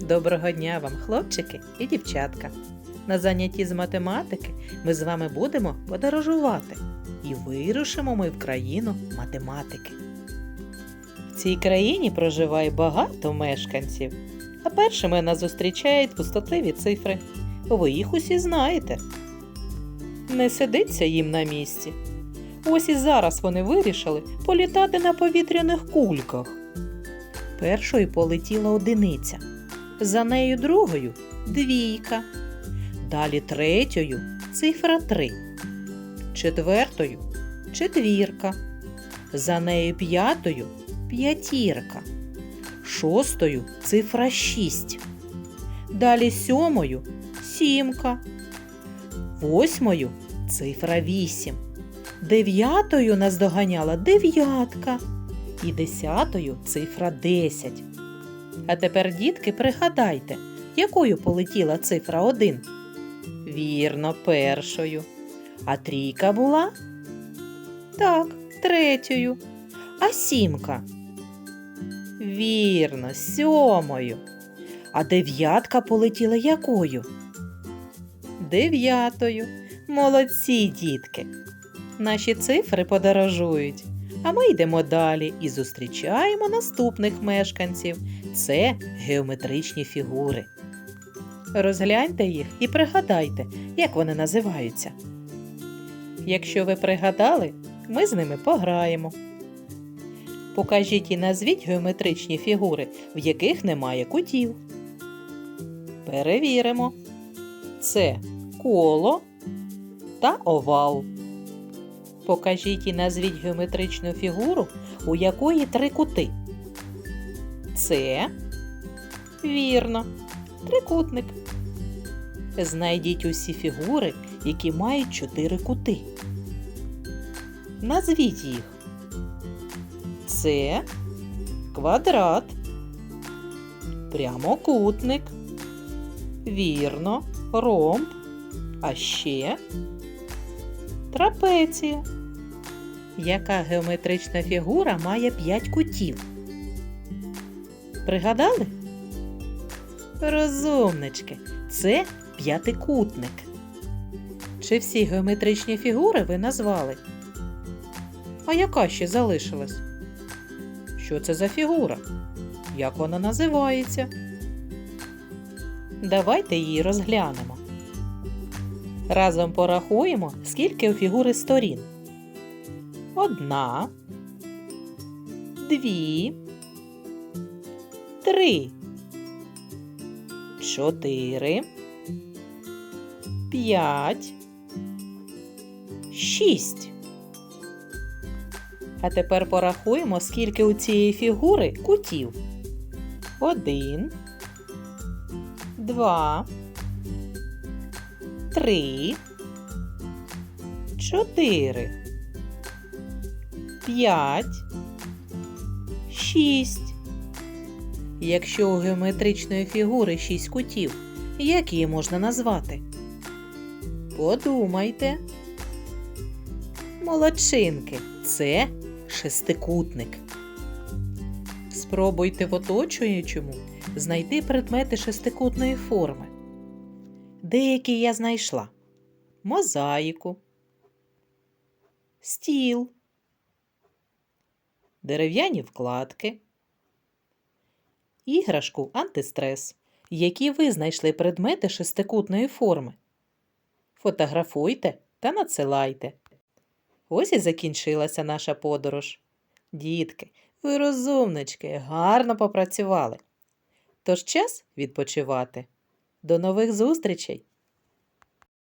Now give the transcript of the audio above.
Доброго дня вам, хлопчики і дівчатка. На занятті з математики ми з вами будемо подорожувати і вирушимо ми в країну математики. В цій країні проживає багато мешканців, а першими нас зустрічають пустотливі цифри. Ви їх усі знаєте. Не сидиться їм на місці. Ось і зараз вони вирішили політати на повітряних кульках. Першою полетіла одиниця, за нею другою двійка, далі третьою цифра 3, четвертою четвірка, за нею п'ятою п'ятірка, шостою цифра 6, далі сьомою сімка, восьмою цифра 8, дев'ятою наздоганяла дев'ятка. І десятою цифра 10. А тепер, дітки, пригадайте, якою полетіла цифра 1? Вірно, першою. А трійка була? Так, третьою. А сімка? Вірно, сьомою. А дев'ятка полетіла якою? Дев'ятою. Молодці, дітки. Наші цифри подорожують. А ми йдемо далі і зустрічаємо наступних мешканців. Це геометричні фігури. Розгляньте їх і пригадайте, як вони називаються. Якщо ви пригадали, ми з ними пограємо. Покажіть і назвіть геометричні фігури, в яких немає кутів. Перевіримо. Це коло та овал. Покажіть і назвіть геометричну фігуру, у якої три кути. Це вірно, трикутник. Знайдіть усі фігури, які мають чотири кути. Назвіть їх. Це квадрат, прямокутник, вірно, ромб, а ще трапеція. Яка геометрична фігура має 5 кутів? Пригадали? Розумнички, це п'ятикутник. Чи всі геометричні фігури ви назвали? А яка ще залишилась? Що це за фігура? Як вона називається? Давайте її розглянемо. Разом порахуємо, скільки у фігури сторін. Одна, дві, три, чотири, п'ять, шість. А тепер порахуємо, скільки у цієї фігури кутів. Один, два, три, чотири, п'ять, шість. Якщо у геометричної фігури шість кутів, як її можна назвати? Подумайте. Молодчинки, це шестикутник. Спробуйте в оточуючому знайти предмети шестикутної форми. Деякі я знайшла мозаїку, стіл, дерев'яні вкладки, іграшку антистрес, які ви знайшли предмети шестикутної форми. Фотографуйте та надсилайте. Ось і закінчилася наша подорож. Дітки, ви розумнички, гарно попрацювали. Тож час відпочивати. До нових зустрічей!